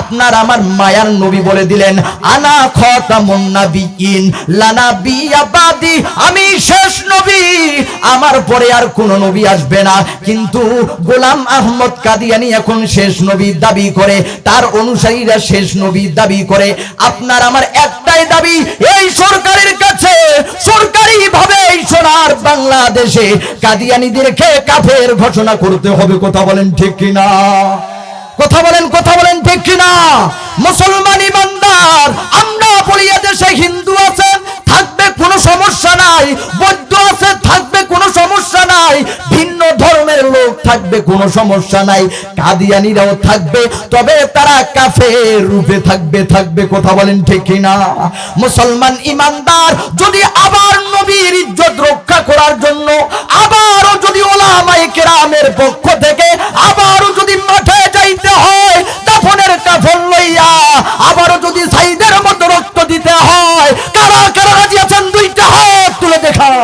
আপনার আমার মায়ার নবী বলে দিলেন, আনা বিয়াবাদি আমি শেষ নবী। আমার পরে আর কোন নবী আসবে না। কিন্তু গোলাম আহমদ কাদিয়ানি এখন শেষ নবী দাবি করে, তার অনুসারীরা শেষ নবী দাবি করে। আপনার আমার একটাই দাবি, এই সরকারের কাছে সরকারি ভাবে এই সোনার বাংলাদেশে কাদিয়ানিদেরকে কাফের ঘোষণা করতে হবে। কথা বলেন ঠিক কিনা? কথা বলেন কথা বলেন, ঠিক কিনা? মুসলমান ইমানদার, আমরা বলিয়া দেশে হিন্দু আছেন থাকবে কোনো সমস্যা নাই, বৌদ্ধ আছে, থাকবে কোনো সমস্যা নাই, ভিন্ন ধর্মের লোক থাকবে কোনো সমস্যা নাই, কাদিয়ানিরাও থাকবে, তবে তারা কাফের রূপে থাকবে থাকবে, কথা বলেন, ঠিক কিনা? মুসলমান ইমানদার, যদি আবার নবীর ইজ্জত রক্ষা করার জন্য, আবারও যদি ওলামায়ে কেরামের পক্ষ থেকে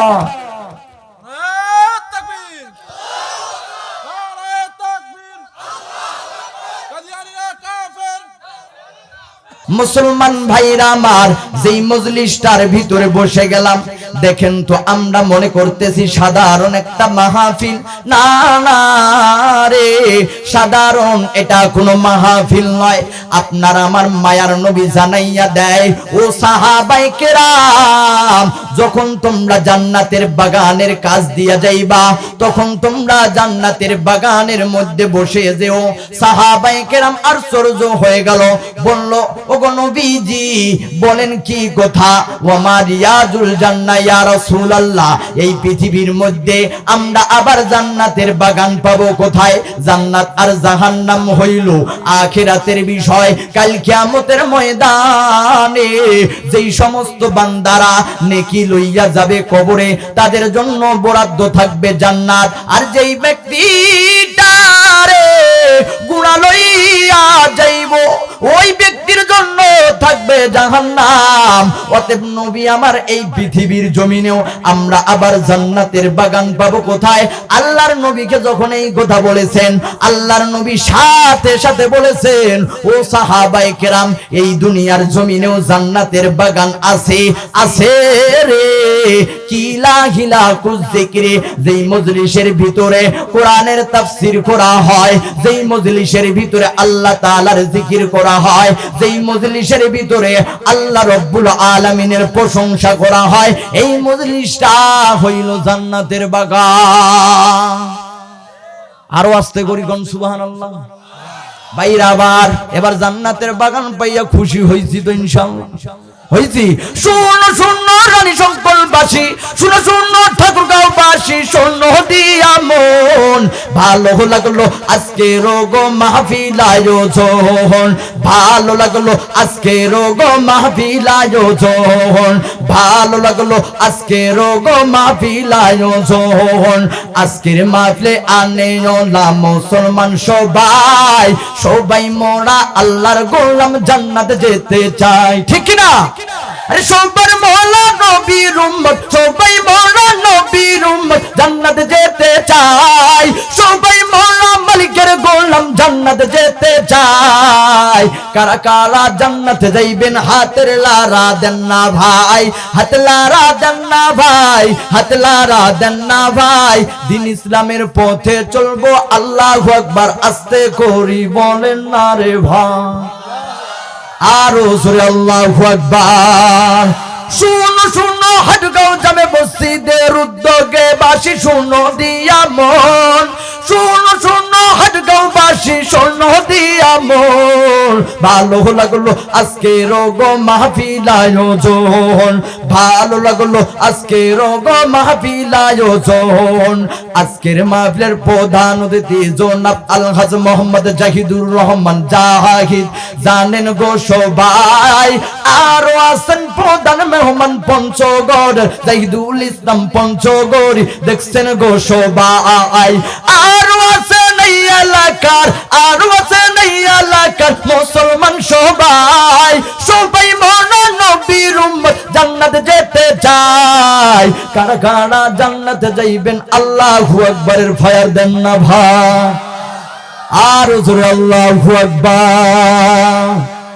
আল্লাহ মুসলমান ভাইরা আমার, যেই মজলিসটার ভিতরে বসে গেলাম, দেখেন তো আমরা মনে করতেছি সাধারণ একটা মাহফিল। না না রে, সাধারণ এটা কোনো মাহফিল নয়। আপনার আমার মায়ার নবী জানাইয়া দেয়, ও সাহাবাই কেরাম, যখন তোমরা জান্নাতের বাগানের কাজ দিয়া যাইবা, তখন তোমরা জান্নাতের বাগানের মধ্যে বসে যেও। সাহাবাই কেরাম আশ্চর্য হয়ে গেল, বলল ওগো নবীজি, বলেন কি কথা? ইয়া রাসূলুল্লাহ, এই পৃথিবীর মধ্যে আমরা আবার জান্নাতের বাগান পাবো কোথায়? জান্নাত আর জাহান্নাম হইল আখিরাতের বিষয়। কাল কিয়ামতের ময়দানে যেই সমস্ত বান্দারা নেকি লইয়া যাবে কবরে, তাদের জন্য বরাদ্দ থাকবে জান্নাত। আর যেই ব্যক্তিটারে ওই ব্যক্তির জন্য থাকবে জাহান্নাম। অতএব নবী, আমার এই পৃথিবীর জমিনেও আমরা আবার জান্নাতের বাগান পাবো কোথায়? আল্লাহর নবীকে যখন এই কথা বলেছেন, আল্লাহর নবী সাথে সাথে বলেছেন, ও সাহাবায়ে কেরাম, এই দুনিয়ার জমিনেও জান্নাতের বাগান আছে আছে রে। কিলা হিলা কুজিকরে যেই মজলিসের ভিতরে কোরআনের তাফসীর করা হয়, যেই মজলিসের ভিতরে আল্লাহ তাআলার জিকির করা হয়, যেই মজলিসের ভিতরে আল্লাহ রব্বুল আলামিনের প্রশংসা করা হয়, এই মজলিসটা হইল জান্নাতের বাগান। আরও আস্তে করি কোন, সুবহানাল্লাহ। বাইরা আবার, এবার জান্নাতের বাগান পাইয়া খুশি হয়েছি তো ইনশাআল্লাহ। হয়েছি শূন্য শূন্য রানী শঙ্করবাসী শূন্য শূন্য বাসী শূন্য দিয়া মন। ভালো লাগল আজকে রোগ মাহফিল আয়োজন ভালো লাগল আজকে রোগ মাহফিল আয়োজন ভালো লাগল আজকে রোগ মাহফিল আয়োজন আজকের মাহফিলে আনে ওলা মুসলমান সবাই। সবাই মোরা আল্লাহর গোলাম জান্নাত যেতে চাই। ঠিক না আরে সবার মোলা নবীর উম্মত, সবাই জান্নাত যেতে চাই কারা কারা জান্নাত যাইবেন? হাতের লারা দেন না ভাই, হাত লারা দেন না ভাই, হাত লারা দেন না ভাই। দিন ইসলামের পথে চলবো, আল্লাহু আকবার, আস্তে করি বলেন না রে ভাই। আরও জোরে আল্লাহু আকবার। শুনো শুনো, হাটগাঁও জামে মসজিদের উদ্যোগে বাসি, শুনো দিয়া মন। শুনো শুনো শুনো দিয়া মন ভালো লাগল আজকে রোগ ভালো লাগল আজকে রোগ আজকের মাহফিলের প্রধান অতিথি জনাব আলহাজ মোহাম্মদ জাহিদুর রহমান জাহিদ। জানেন গো সবাই, আরও আছেন প্রধান মেহমান পঞ্চগড়, জাহিদুল ইসলাম পঞ্চগড়। দেখছেন গো সবাই আরও এলাকার, আরও আছে নেই এলাকার মুসলমান সবাই। সবাই মনা নবীর উম্মত, জান্নাত যেতে চায়। কারা কারা জান্নাত যাইবেন, আল্লাহু আকবারের ফায়ার দেন না ভাই। আর জোরে আল্লাহু আকবার।